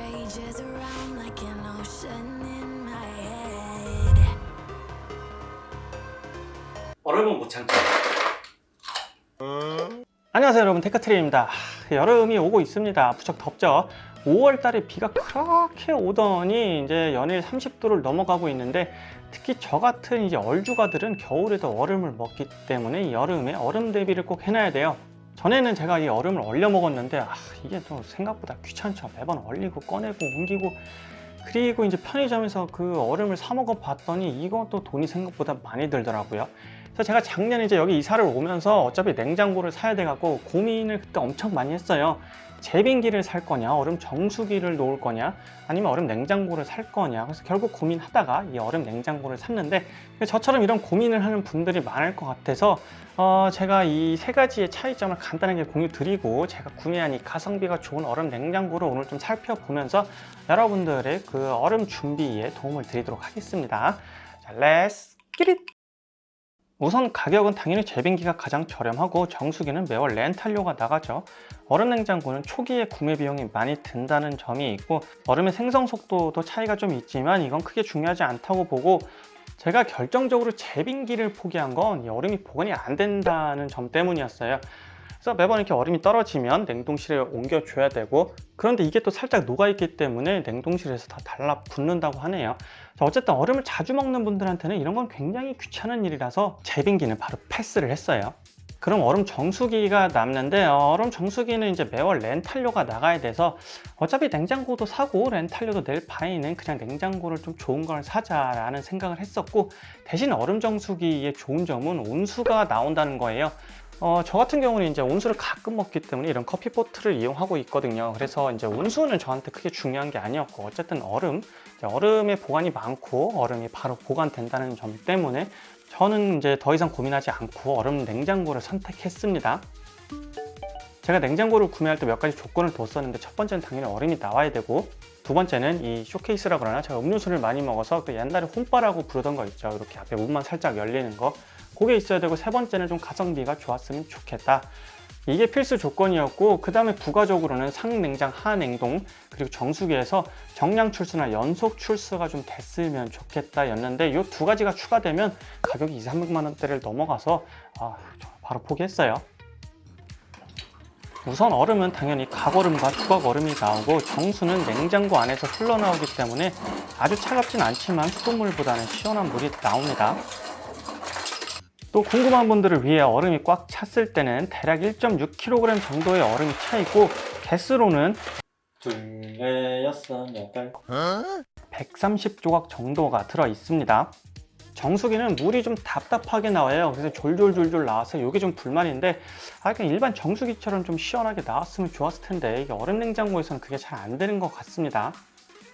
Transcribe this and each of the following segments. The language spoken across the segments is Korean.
rages around like an ocean in my head. 얼음은 못 참죠. 안녕하세요 여러분 테크트리입니다. 여름이 오고 있습니다. 무척 덥죠. 5월 달에 비가 그렇게 오더니 이제 연일 30도를 넘어가고 있는데 특히 저 같은 이제 얼주가들은 겨울에도 얼음을 먹기 때문에 이 여름에 얼음 대비를 꼭 해놔야 돼요. 전에는 제가 이 얼음을 얼려 먹었는데 아, 이게 또 생각보다 귀찮죠. 매번 얼리고 꺼내고 옮기고 그리고 이제 편의점에서 그 얼음을 사 먹어 봤더니 또 돈이 생각보다 많이 들더라고요. 그래서 제가 작년에 이제 여기 이사를 오면서 어차피 냉장고를 사야 돼갖고 고민을 그때 엄청 많이 했어요. 제빙기를 살 거냐, 얼음 정수기를 놓을 거냐, 아니면 얼음 냉장고를 살 거냐. 그래서 결국 고민하다가 이 얼음 냉장고를 샀는데 저처럼 이런 고민을 하는 분들이 많을 것 같아서 어, 제가 이 세 가지의 차이점을 간단하게 공유 드리고 제가 구매한 이 가성비가 좋은 얼음 냉장고를 오늘 좀 살펴보면서 여러분들의 그 얼음 준비에 도움을 드리도록 하겠습니다. 자, 렛츠 기릿! 우선 가격은 당연히 제빙기가 가장 저렴하고 정수기는 매월 렌탈료가 나가죠. 얼음 냉장고는 초기에 구매 비용이 많이 든다는 점이 있고 얼음의 생성 속도도 차이가 좀 있지만 이건 크게 중요하지 않다고 보고 제가 결정적으로 제빙기를 포기한 건이 얼음이 보관이 안 된다는 점 때문이었어요. 그래서 매번 이렇게 얼음이 떨어지면 냉동실에 옮겨줘야 되고 그런데 이게 또 살짝 녹아있기 때문에 냉동실에서 다 달라붙는다고 하네요. 자, 어쨌든 얼음을 자주 먹는 분들한테는 이런 건 굉장히 귀찮은 일이라서 제빙기는 바로 패스를 했어요. 그럼 얼음 정수기가 남는데 어, 얼음 정수기는 이제 매월 렌탈료가 나가야 돼서 어차피 냉장고도 사고 렌탈료도 낼 바에는 그냥 냉장고를 좀 좋은 걸 사자라는 생각을 했었고 대신 얼음 정수기의 좋은 점은 온수가 나온다는 거예요. 어, 저 같은 경우는 이제 온수를 가끔 먹기 때문에 이런 커피포트를 이용하고 있거든요. 그래서 이제 온수는 저한테 크게 중요한 게 아니었고 어쨌든 얼음, 얼음의 보관이 많고 얼음이 바로 보관된다는 점 때문에 저는 이제 더 이상 고민하지 않고 얼음 냉장고를 선택했습니다. 제가 냉장고를 구매할 때 몇 가지 조건을 뒀었는데 첫 번째는 당연히 얼음이 나와야 되고 두 번째는 이 쇼케이스라 그러나 제가 음료수를 많이 먹어서 그 옛날에 홈바라고 부르던 거 있죠. 이렇게 앞에 문만 살짝 열리는 거. 그게 있어야 되고 세 번째는 좀 가성비가 좋았으면 좋겠다. 이게 필수 조건이었고 그 다음에 부가적으로는 상냉장, 하냉동 그리고 정수기에서 정량 출수나 연속 출수가 좀 됐으면 좋겠다였는데 이 두 가지가 추가되면 가격이 2, 300만 원대를 넘어가서 아, 바로 포기했어요. 우선 얼음은 당연히 각얼음과 투각 얼음이 나오고 정수는 냉장고 안에서 흘러나오기 때문에 아주 차갑진 않지만 수돗물보다는 시원한 물이 나옵니다. 또 궁금한 분들을 위해 얼음이 꽉 찼을 때는 대략 1.6kg 정도의 얼음이 차 있고 개수로는 둘, 넷, 여섯, 여덟 130조각 정도가 들어 있습니다. 정수기는 물이 좀 답답하게 나와요. 그래서 졸졸졸졸 나와서 이게 좀 불만인데 아, 그냥 일반 정수기처럼 좀 시원하게 나왔으면 좋았을 텐데 이게 얼음 냉장고에서는 그게 잘 안 되는 것 같습니다.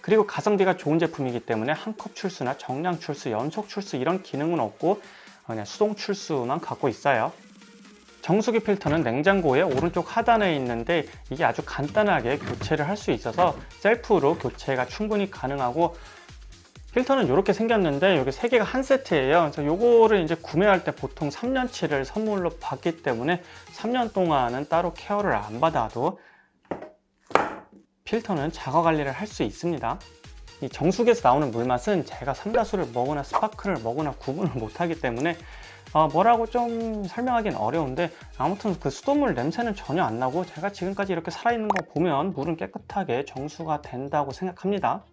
그리고 가성비가 좋은 제품이기 때문에 한 컵 출수나 정량 출수, 연속 출수 이런 기능은 없고 그냥 수동 출수만 갖고 있어요. 정수기 필터는 냉장고의 오른쪽 하단에 있는데 이게 아주 간단하게 교체를 할 수 있어서 셀프로 교체가 충분히 가능하고 필터는 이렇게 생겼는데 여기 세 개가 한 세트예요. 그래서 요거를 이제 구매할 때 보통 3년치를 선물로 받기 때문에 3년 동안은 따로 케어를 안 받아도 필터는 자가 관리를 할 수 있습니다. 이 정수기에서 나오는 물맛은 제가 삼다수를 먹거나 스파크를 먹거나 구분을 못하기 때문에 어, 뭐라고 좀 설명하기는 어려운데 아무튼 그 수돗물 냄새는 전혀 안 나고 제가 지금까지 이렇게 살아있는 거 보면 물은 깨끗하게 정수가 된다고 생각합니다.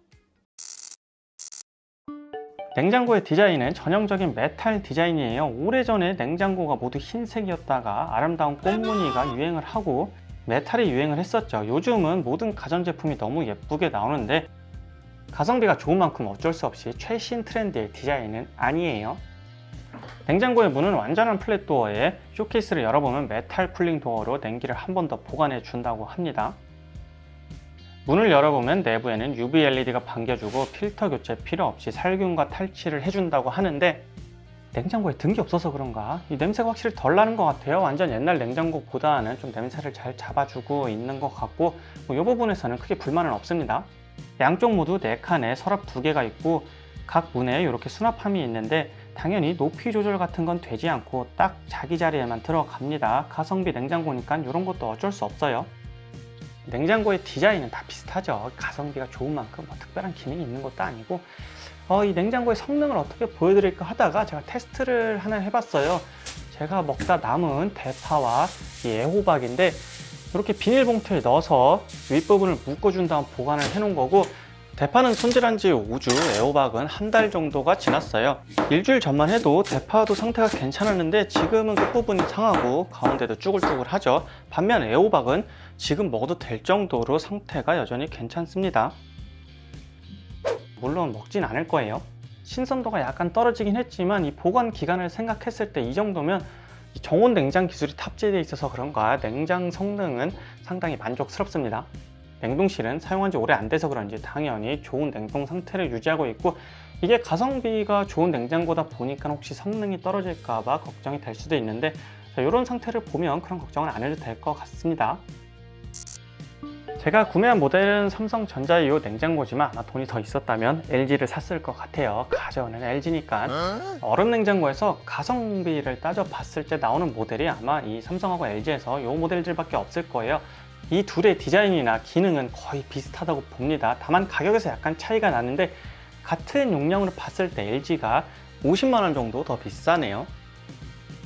냉장고의 디자인은 전형적인 메탈 디자인이에요. 오래전에 냉장고가 모두 흰색이었다가 아름다운 꽃무늬가 유행을 하고 메탈이 유행을 했었죠. 요즘은 모든 가전제품이 너무 예쁘게 나오는데 가성비가 좋은 만큼 어쩔 수 없이 최신 트렌드의 디자인은 아니에요. 냉장고의 문은 완전한 플랫 도어에 쇼케이스를 열어보면 메탈 쿨링 도어로 냉기를 한 번 더 보관해 준다고 합니다. 문을 열어보면 내부에는 UV LED가 반겨주고 필터 교체 필요 없이 살균과 탈취를 해준다고 하는데 냉장고에 등기 없어서 그런가 이 냄새가 확실히 덜 나는 것 같아요 완전 옛날 냉장고보다는 좀 냄새를 잘 잡아주고 있는 것 같고 뭐 이 부분에서는 크게 불만은 없습니다 양쪽 모두 4칸에 서랍 2개가 있고 각 문에 이렇게 수납함이 있는데 당연히 높이 조절 같은 건 되지 않고 딱 자기 자리에만 들어갑니다 가성비 냉장고니까 이런 것도 어쩔 수 없어요 냉장고의 디자인은 다 비슷하죠. 가성비가 좋은 만큼 뭐 특별한 기능이 있는 것도 아니고 어, 이 냉장고의 성능을 어떻게 보여드릴까 하다가 제가 테스트를 하나 해봤어요. 제가 먹다 남은 대파와 이 애호박인데 이렇게 비닐봉투에 넣어서 윗부분을 묶어준 다음 보관을 해놓은 거고 대파는 손질한 지 5주, 애호박은 한 달 정도가 지났어요. 일주일 전만 해도 대파도 상태가 괜찮았는데 지금은 끝부분이 상하고 가운데도 쭈글쭈글하죠. 반면 애호박은 지금 먹어도 될 정도로 상태가 여전히 괜찮습니다. 물론 먹진 않을 거예요. 신선도가 약간 떨어지긴 했지만 이 보관 기간을 생각했을 때 이 정도면 이 정온 냉장 기술이 탑재되어 있어서 그런가 냉장 성능은 상당히 만족스럽습니다. 냉동실은 사용한 지 오래 안 돼서 그런지 당연히 좋은 냉동 상태를 유지하고 있고 이게 가성비가 좋은 냉장고다 보니까 혹시 성능이 떨어질까봐 걱정이 될 수도 있는데 이런 상태를 보면 그런 걱정은 안 해도 될 것 같습니다. 제가 구매한 모델은 삼성전자의 이 냉장고지만 아마 돈이 더 있었다면 LG를 샀을 것 같아요. 가져오는 LG니까. 얼음 냉장고에서 가성비를 따져 봤을 때 나오는 모델이 아마 이 삼성하고 LG에서 이 모델들밖에 없을 거예요. 이 둘의 디자인이나 기능은 거의 비슷하다고 봅니다. 다만 가격에서 약간 차이가 나는데 같은 용량으로 봤을 때 LG가 50만 원 정도 더 비싸네요.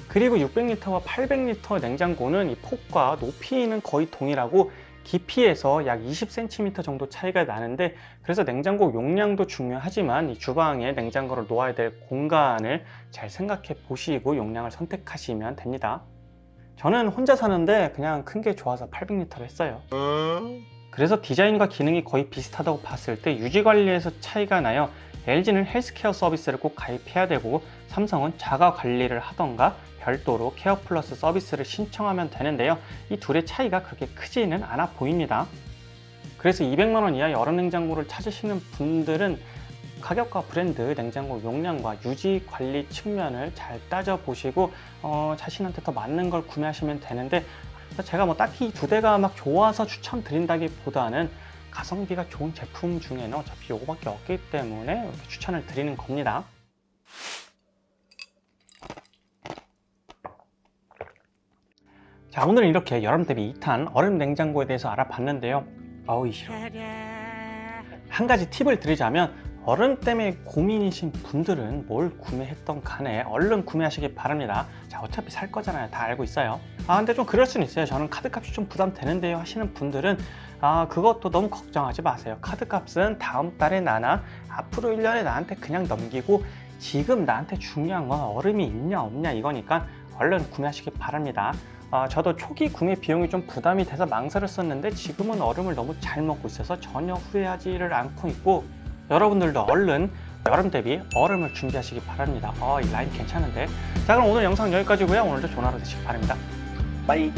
그리고 600리터와 800리터 냉장고는 이 폭과 높이는 거의 동일하고 깊이에서 약 20cm 정도 차이가 나는데 그래서 냉장고 용량도 중요하지만 이 주방에 냉장고를 놓아야 될 공간을 잘 생각해 보시고 용량을 선택하시면 됩니다. 저는 혼자 사는데 그냥 큰 게 좋아서 800리터를 했어요. 그래서 디자인과 기능이 거의 비슷하다고 봤을 때 유지 관리에서 차이가 나요. LG는 헬스케어 서비스를 꼭 가입해야 되고 삼성은 자가 관리를 하던가 별도로 케어 플러스 서비스를 신청하면 되는데요. 이 둘의 차이가 그렇게 크지는 않아 보입니다. 그래서 200만 원 이하의 얼음 냉장고를 찾으시는 분들은 가격과 브랜드, 냉장고 용량과 유지 관리 측면을 잘 따져 보시고 어, 자신한테 더 맞는 걸 구매하시면 되는데 제가 뭐 딱히 이두 대가 막 좋아서 추천드린다기 보다는 가성비가 좋은 제품 중에는 어차피 이거밖에 없기 때문에 이렇게 추천을 드리는 겁니다. 자 오늘은 이렇게 여름 대비 2탄 얼음 냉장고에 대해서 알아봤는데요. 어우 싫어. 한 가지 팁을 드리자면 얼음 때문에 고민이신 분들은 뭘 구매했던 간에 얼른 구매하시기 바랍니다. 자, 어차피 살 거잖아요. 다 알고 있어요. 아, 근데 좀 그럴 수는 있어요. 저는 카드값이 좀 부담되는데요. 하시는 분들은 아, 그것도 너무 걱정하지 마세요. 카드값은 다음 달에 나나 앞으로 1년에 나한테 그냥 넘기고 지금 나한테 중요한 건 얼음이 있냐 없냐 이거니까 얼른 구매하시기 바랍니다. 아, 저도 초기 구매 비용이 좀 부담이 돼서 망설였었는데 지금은 얼음을 너무 잘 먹고 있어서 전혀 후회하지를 않고 있고 여러분들도 얼른 여름 대비 얼음을 준비하시기 바랍니다. 어, 이 라인 괜찮은데. 자, 그럼 오늘 영상 여기까지고요. 오늘도 좋은 하루 되시기 바랍니다. 빠이.